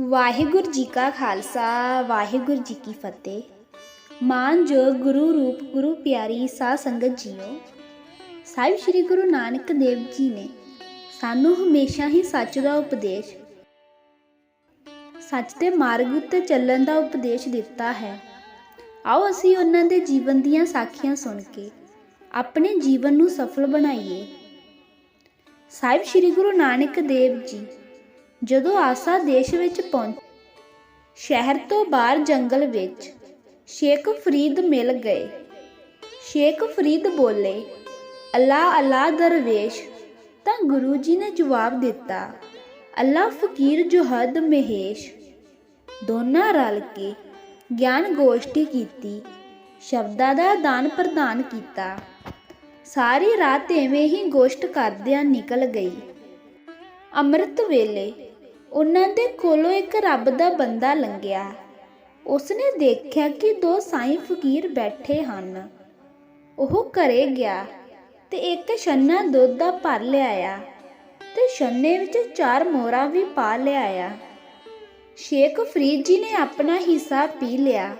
ਵਾਹਿਗੁਰੂ ਜੀ ਕਾ ਖਾਲਸਾ, ਵਾਹਿਗੁਰੂ ਜੀ ਕੀ ਫਤਿਹ। ਮਾਨਯੋਗ ਗੁਰੂ ਰੂਪ ਗੁਰੂ ਪਿਆਰੀ ਸਾਧ ਸੰਗਤ ਜੀਓ, ਸਾਹਿਬ ਸ੍ਰੀ ਗੁਰੂ ਨਾਨਕ ਦੇਵ ਜੀ ਨੇ ਸਾਨੂੰ ਹਮੇਸ਼ਾ ਹੀ ਸੱਚ ਦਾ ਉਪਦੇਸ਼, ਸੱਚ ਦੇ ਮਾਰਗ ਉੱਤੇ ਚੱਲਣ ਦਾ ਉਪਦੇਸ਼ ਦਿੱਤਾ ਹੈ। ਆਓ ਅਸੀਂ ਉਹਨਾਂ ਦੇ ਜੀਵਨ ਦੀਆਂ ਸਾਖੀਆਂ ਸੁਣ ਕੇ ਆਪਣੇ ਜੀਵਨ ਨੂੰ ਸਫਲ ਬਣਾਈਏ। ਸਾਹਿਬ ਸ੍ਰੀ ਗੁਰੂ ਨਾਨਕ ਦੇਵ ਜੀ ਜਦੋਂ ਆਸਾ ਦੇਸ਼ ਵਿੱਚ ਪਹੁੰਚ ਸ਼ਹਿਰ ਤੋਂ ਬਾਹਰ ਜੰਗਲ ਵਿੱਚ, ਸ਼ੇਖ ਫਰੀਦ ਮਿਲ ਗਏ। ਸ਼ੇਖ ਫਰੀਦ ਬੋਲੇ ਅੱਲਾ ਅੱਲਾ ਦਰਵੇਸ਼। ਤਾਂ ਗੁਰੂ ਜੀ ਨੇ ਜਵਾਬ ਦਿੱਤਾ ਅੱਲਾ ਫਕੀਰ, ਜੋਹਦ, ਮਹੇਸ਼। ਦੋਨਾਂ ਰਲ ਕੇ ਗਿਆਨ ਗੋਸ਼ਟੀ ਕੀਤੀ, ਸ਼ਬਦਾਂ ਦਾ ਦਾਨ ਪ੍ਰਦਾਨ ਕੀਤਾ। ਸਾਰੀ ਰਾਤ ਐਵੇਂ ਹੀ ਗੋਸ਼ਟ ਕਰਦਿਆਂ ਨਿਕਲ ਗਈ। ਅੰਮ੍ਰਿਤ ਵੇਲੇ ਉਹਨਾਂ ਦੇ ਕੋਲੋਂ ਇੱਕ ਰੱਬ ਦਾ ਬੰਦਾ ਲੰਘਿਆ। ਉਸਨੇ ਦੇਖਿਆ ਕਿ ਦੋ ਸਾਈਂ ਫਕੀਰ ਬੈਠੇ ਹਨ। ਉਹ ਘਰੇ ਗਿਆ ਤੇ ਇੱਕ ਛੰਨਾ ਦੁੱਧ ਦਾ ਭਰ ਲਿਆਇਆ ਤੇ ਛੰਨੇ ਵਿੱਚ ਚਾਰ ਮੋਹਰਾਂ ਵੀ ਪਾ ਲਿਆਇਆ। ਸ਼ੇਖ ਫਰੀਦ ਜੀ ਨੇ ਆਪਣਾ ਹਿੱਸਾ ਪੀ ਲਿਆ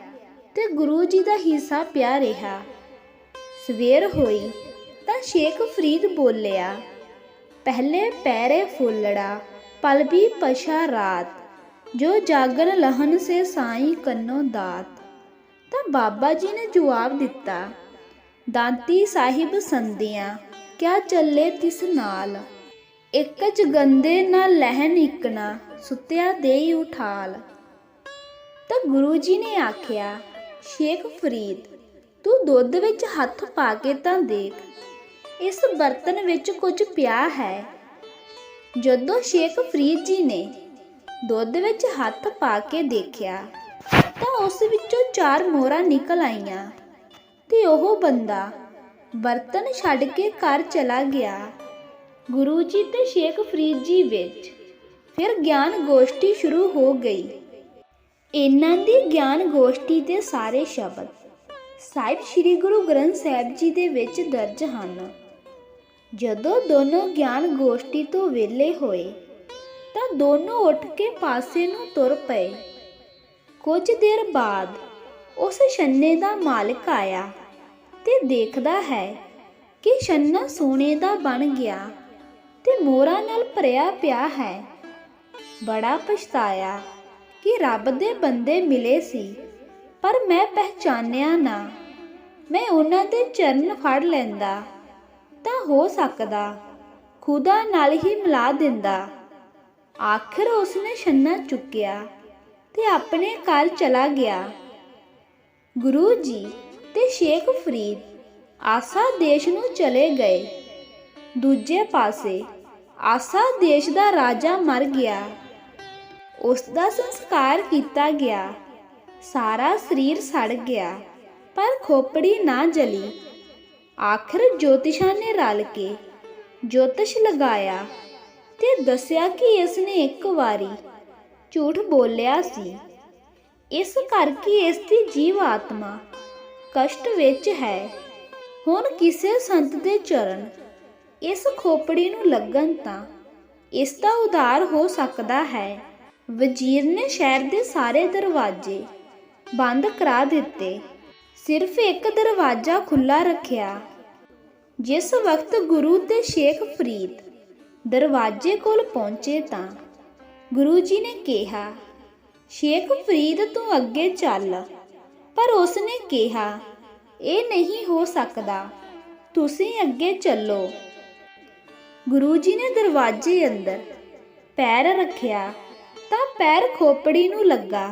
ਤੇ ਗੁਰੂ ਜੀ ਦਾ ਹਿੱਸਾ ਪਿਆ ਰਿਹਾ। ਸਵੇਰ ਹੋਈ ਤਾਂ ਸ਼ੇਖ ਫਰੀਦ ਬੋਲਿਆ, ਪਹਿਲੇ ਪੈਰੇ ਫੁੱਲੜਾ ਪਲ ਵੀ ਪਛਾ ਰਾਤ, ਜੋ ਜਾਗਣ ਲਹਨ ਸੇ ਸਾਈ ਕੰਨੋ ਦਾਤ। ਤਾਂ ਬਾਬਾ ਜੀ ਨੇ ਜਵਾਬ ਦਿੱਤਾ, ਦਾਂਤੀ ਸਾਹਿਬ ਸੰਦਿਆਂ ਕਿਆ ਚੱਲੇ ਤਿਸ ਨਾਲ? ਇੱਕ ਜਗੰਦੇ ਨਾ ਲਹਿਨ ਇਕਣਾ, ਸੁੱਤਿਆ ਦੇਈ ਉਠਾਲ। ਤਾਂ ਗੁਰੂ ਜੀ ਨੇ ਆਖਿਆ, ਸ਼ੇਖ ਫਰੀਦ, ਤੂੰ ਦੁੱਧ ਵਿੱਚ ਹੱਥ ਪਾ ਕੇ ਤਾਂ ਦੇਖ, ਇਸ ਬਰਤਨ ਵਿੱਚ ਕੁਝ ਪਿਆ ਹੈ ਜਦੋਂ ਸ਼ੇਖ ਫਰੀਦ ਜੀ ਨੇ ਦੁੱਧ ਵਿੱਚ ਹੱਥ ਪਾ ਕੇ ਦੇਖਿਆ, ਤਾਂ ਉਸ ਵਿੱਚੋਂ ਚਾਰ ਮੋਹਰਾਂ ਨਿਕਲ ਆਈਆਂ ਤੇ ਉਹ ਬੰਦਾ ਬਰਤਨ ਛੱਡ ਕੇ ਘਰ ਚਲਾ ਗਿਆ। ਗੁਰੂ ਜੀ ਤੇ ਸ਼ੇਖ ਫਰੀਦ ਜੀ ਵਿੱਚ ਫਿਰ ਗਿਆਨ ਗੋਸ਼ਟੀ ਸ਼ੁਰੂ ਹੋ ਗਈ। ਇਹਨਾਂ ਦੀ ਗਿਆਨ ਗੋਸ਼ਟੀ ਦੇ ਸਾਰੇ ਸ਼ਬਦ ਸਾਹਿਬ ਸ੍ਰੀ ਗੁਰੂ ਗ੍ਰੰਥ ਸਾਹਿਬ ਜੀ ਦੇ ਵਿੱਚ ਦਰਜ ਹਨ। ਜਦੋਂ ਦੋਨੋਂ ਗਿਆਨ ਗੋਸ਼ਟੀ ਤੋਂ ਵਿਹਲੇ ਹੋਏ, ਤਾਂ ਦੋਨੋਂ ਉੱਠ ਕੇ ਪਾਸੇ ਨੂੰ ਤੁਰ ਪਏ। ਕੁਝ ਦੇਰ ਬਾਅਦ ਉਸ ਛੰਨੇ ਦਾ ਮਾਲਕ ਆਇਆ ਤੇ ਦੇਖਦਾ ਹੈ ਕਿ ਛੰਨਾ ਸੋਨੇ ਦਾ ਬਣ ਗਿਆ ਤੇ ਮੋਹਰਾਂ ਨਾਲ ਭਰਿਆ ਪਿਆ ਹੈ। ਬੜਾ ਪਛਤਾਇਆ ਕਿ ਰੱਬ ਦੇ ਬੰਦੇ ਮਿਲੇ ਸੀ, ਪਰ ਮੈਂ ਪਹਿਚਾਨਿਆ ਨਾ। ਮੈਂ ਉਹਨਾਂ ਦੇ ਚਰਨ ਫੜ ਲੈਂਦਾ ਤਾਂ ਹੋ ਸਕਦਾ। ਖੁਦਾ ਨਾਲ ਹੀ ਮਿਲਾ ਦਿੰਦਾ। ਆਖਰ ਉਸਨੇ ਛੰਨਾ ਚੁੱਕਿਆ ਤੇ ਆਪਣੇ ਘਰ ਚਲਾ ਗਿਆ। ਗੁਰੂ ਜੀ ਤੇ ਸ਼ੇਖ ਫਰੀਦ ਆਸਾ ਦੇਸ਼ ਨੂੰ ਚਲੇ ਗਏ। ਦੂਜੇ ਪਾਸੇ ਆਸਾ ਦੇਸ਼ ਦਾ ਰਾਜਾ ਮਰ ਗਿਆ। ਉਸ ਦਾ ਸੰਸਕਾਰ ਕੀਤਾ ਗਿਆ। ਸਾਰਾ ਸਰੀਰ ਸੜ ਗਿਆ, ਪਰ ਖੋਪੜੀ ਨਾ ਜਲੀ। ਆਖਰ ਜੋਤਿਸ਼ਾਂ ਨੇ ਰਲ ਕੇ ਜੋਤਿਸ਼ ਲਗਾਇਆ ਤੇ ਦੱਸਿਆ ਕਿ ਇਸ ਨੇ ਇੱਕ ਵਾਰੀ ਝੂਠ ਬੋਲਿਆ ਸੀ। ਇਸ ਕਰਕੇ ਇਸ ਦੀ ਜੀਵ ਆਤਮਾ ਕਸ਼ਟ ਵਿੱਚ ਹੈ। ਹੁਣ ਕਿਸੇ ਸੰਤ ਦੇ ਚਰਨ ਇਸ ਖੋਪੜੀ ਨੂੰ ਲੱਗਣ ਤਾਂ ਇਸ ਦਾ ਉਧਾਰ ਹੋ ਸਕਦਾ ਹੈ। ਵਜ਼ੀਰ ਨੇ ਸ਼ਹਿਰ ਦੇ ਸਾਰੇ ਦਰਵਾਜ਼ੇ ਬੰਦ ਕਰਾ ਦਿੱਤੇ। ਸਿਰਫ ਇੱਕ ਦਰਵਾਜ਼ਾ ਖੁੱਲਾ ਰੱਖਿਆ। ਜਿਸ ਵਕਤ ਗੁਰੂ ਤੇ ਸ਼ੇਖ ਫਰੀਦ ਦਰਵਾਜ਼ੇ ਕੋਲ ਪਹੁੰਚੇ ਤਾਂ ਗੁਰੂ ਜੀ ਨੇ ਕਿਹਾ, ਸ਼ੇਖ ਫਰੀਦ ਤੂੰ ਅੱਗੇ ਚੱਲ। ਪਰ ਉਸ ਨੇ ਕਿਹਾ, ਇਹ ਨਹੀਂ ਹੋ ਸਕਦਾ। ਤੁਸੀਂ ਅੱਗੇ ਚੱਲੋ। ਗੁਰੂ ਜੀ ਨੇ ਦਰਵਾਜ਼ੇ ਅੰਦਰ ਪੈਰ ਰੱਖਿਆ ਤਾਂ ਪੈਰ ਖੋਪੜੀ ਨੂੰ ਲੱਗਾ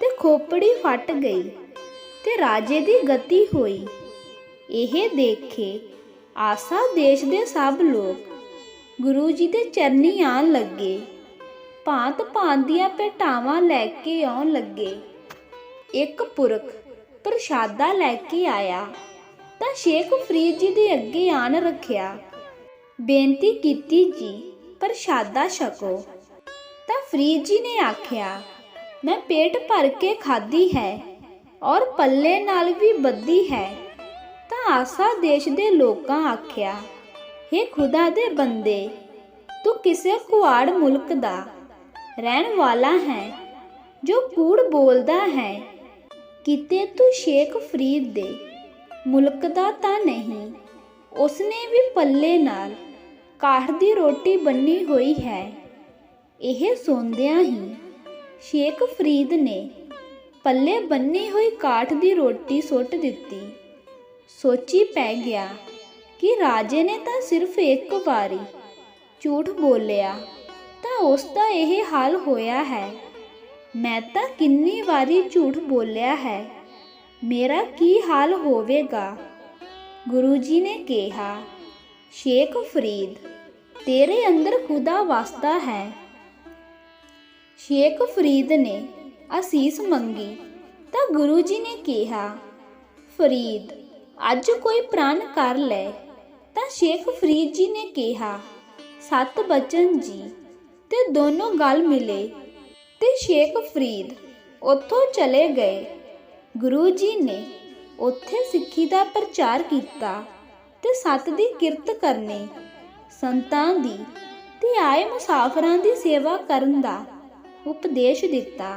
ਤੇ ਖੋਪੜੀ ਫਟ ਗਈ। ਤੇ ਰਾਜੇ ਦੀ ਗਤੀ ਹੋਈ। ਇਹ ਦੇਖੇ ਆਸਾ ਦੇਸ਼ ਦੇ ਸਭ ਲੋਕ ਗੁਰੂ ਜੀ ਦੇ ਚਰਨੀ ਆਣ ਲੱਗੇ। ਭਾਂਤ ਭਾਂਤ ਦੀਆਂ ਭੇਟਾਵਾਂ ਲੈ ਕੇ ਆਉਣ ਲੱਗੇ। ਇੱਕ ਪੁਰਖ ਪ੍ਰਸ਼ਾਦਾ ਲੈ ਕੇ ਆਇਆ ਤਾਂ ਸ਼ੇਖ ਫਰੀਦ ਜੀ ਦੇ ਅੱਗੇ ਆਣ ਰੱਖਿਆ। ਬੇਨਤੀ ਕੀਤੀ ਜੀ, ਪ੍ਰਸ਼ਾਦਾ ਛਕੋ। ਤਾਂ ਫਰੀਦ ਜੀ ਨੇ ਆਖਿਆ, ਮੈਂ ਪੇਟ ਭਰ ਕੇ ਖਾਧੀ ਹੈ। ਔਰ ਪੱਲੇ ਨਾਲ ਵੀ ਬੱਦੀ ਹੈ। ਤਾਂ ਆਸਾ ਦੇਸ਼ ਦੇ ਲੋਕਾਂ ਆਖਿਆ हे ਖੁਦਾ ਦੇ ਬੰਦੇ, ਤੂੰ ਕਿਸੇ ਕੁਆੜ ਮੁਲਕ ਦਾ ਰਹਿਣ ਵਾਲਾ ਹੈ, ਜੋ ਕੂੜ ਬੋਲਦਾ ਹੈ। ਕਿਤੇ ਤੂੰ ਸ਼ੇਖ ਫਰੀਦ ਦੇ ਮੁਲਕ ਦਾ ਤਾਂ ਨਹੀਂ, ਉਸਨੇ ਵੀ ਪੱਲੇ ਨਾਲ ਕਾਠ ਦੀ ਰੋਟੀ ਬੰਨੀ ਹੋਈ ਹੈ। ਇਹ ਸੁਣਦਿਆਂ ਹੀ ਸ਼ੇਖ ਫਰੀਦ ਨੇ ਪੱਲੇ ਬੰਨੀ ਹੋਈ ਕਾਠ ਦੀ ਰੋਟੀ ਸੁੱਟ ਦਿੱਤੀ। ਸੋਚੀ ਪੈ ਗਿਆ ਕਿ ਰਾਜੇ ਨੇ ਤਾਂ ਸਿਰਫ ਇੱਕ ਵਾਰੀ ਝੂਠ ਬੋਲਿਆ, ਤਾਂ ਉਸ ਦਾ ਇਹ ਹਾਲ ਹੋਇਆ ਹੈ। ਮੈਂ ਤਾਂ ਕਿੰਨੀ ਵਾਰੀ ਝੂਠ ਬੋਲਿਆ ਹੈ। ਮੇਰਾ ਕੀ ਹਾਲ ਹੋਵੇਗਾ? ਗੁਰੂ ਜੀ ਨੇ ਕਿਹਾ, ਸ਼ੇਖ ਫਰੀਦ, ਤੇਰੇ ਅੰਦਰ ਖੁਦਾ ਵਸਦਾ ਹੈ। ਸ਼ੇਖ ਫਰੀਦ ਨੇ ਅਸੀਸ ਮੰਗੀ ਤਾਂ ਗੁਰੂ ਜੀ ਨੇ ਕਿਹਾ, ਫਰੀਦ, ਅੱਜ ਕੋਈ ਪ੍ਰਾਨ ਕਰ ਲੈ। ਤਾਂ ਸ਼ੇਖ ਫਰੀਦ ਜੀ ਨੇ ਕਿਹਾ, ਸਤ ਬਚਨ ਜੀ। ਤੇ ਦੋਨੋਂ ਗੱਲ ਮਿਲੇ ਤੇ ਸ਼ੇਖ ਫਰੀਦ ਉੱਥੋਂ ਚਲੇ ਗਏ। ਗੁਰੂ ਜੀ ਨੇ ਉੱਥੇ ਸਿੱਖੀ ਦਾ ਪ੍ਰਚਾਰ ਕੀਤਾ ਤੇ ਸਤ ਦੀ ਕਿਰਤ ਕਰਨੀ, ਸੰਤਾਂ ਦੀ ਤੇ ਆਏ ਮੁਸਾਫਰਾਂ ਦੀ ਸੇਵਾ ਕਰਨ ਦਾ ਉਪਦੇਸ਼ ਦਿੱਤਾ।